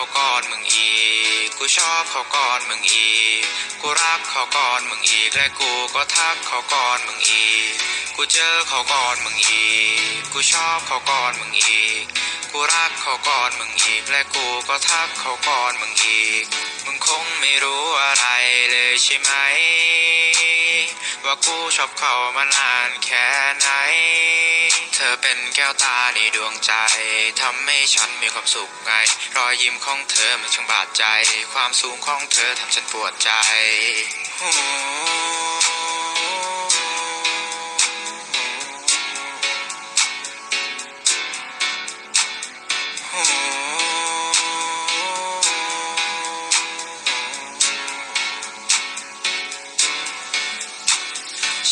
เขาก่อนมึงอีก กูชอบเขาก่อนมึงอีก กูรักเขาก่อนมึงอีกและกูก็ทักเขาก่อนมึงอีก กูเจอเขาก่อนมึงอีก กูชอบเขาก่อนมึงอีก กูรักเขาก่อนมึงอีกและกูก็ทักเขาก่อนมึงอีก มึงคงไม่รู้อะไรเลยใช่ไหม ว่ากูชอบเขามานานแค่ไหน เธอเป็นแก้วตาในดวงใจทำให้ฉันมีความสุขไง รอยยิ้มของเธอมันช่างบาดใจ ความสูงของเธอทำฉันปวดใจ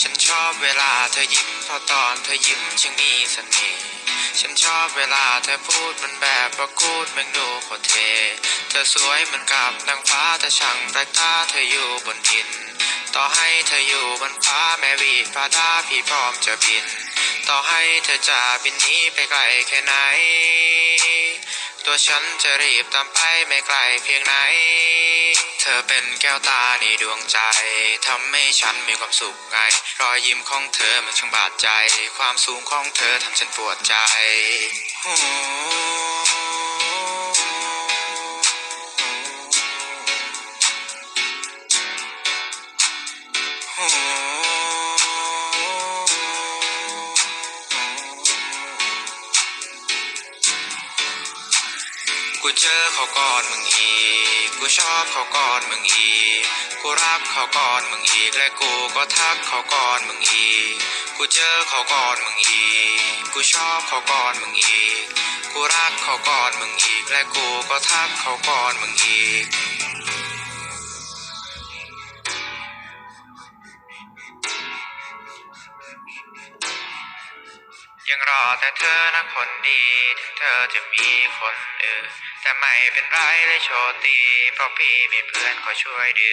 ฉันชอบเวลาเธอยิ้มเพราะตอนเธอยิ้มช่างมีเสน่ห์ฉันชอบเวลาเธอพูดมันแบบว่ากูดแมันดูโคเท เธอสวยเหมือนกับนางฟ้าแต่ช่างแปลกตาเธออยู่บนดิน ต่อให้เธออยู่บนฟ้าแม้วีฟ้าดาพี่พร้อมจะบิน ต่อให้เธอจะบินหนี้ไปไกลแค่ไหน ตัวฉันจะรีบตามไปไม่ไกลเพียงไหน เธอเป็นแก้วตาในดวงใจ ทำให้ฉันมีความสุขไง รอยยิ้มของเธอมันช่างบาดใจ ความสูงของเธอทำฉันปวดใจ กูเจอเขาก่อนมึงอีก กูชอบเขาก่อนมึงอีก กูรักเขาก่อนมึงอีก และกูก็ทักเขาก่อนมึงอีก กูเจอเขาก่อนมึงอีก กูชอบเขาก่อนมึงอีก กูรักเขาก่อนมึงอีก และกูก็ทักเขาก่อนมึงอีก ยังรอแต่เธอนะคนดี ถึงเธอจะมีคนอื่นแต่ไม่เป็นไรเลยโชติเพราะพี่มีเพื่อนคอยช่วยดู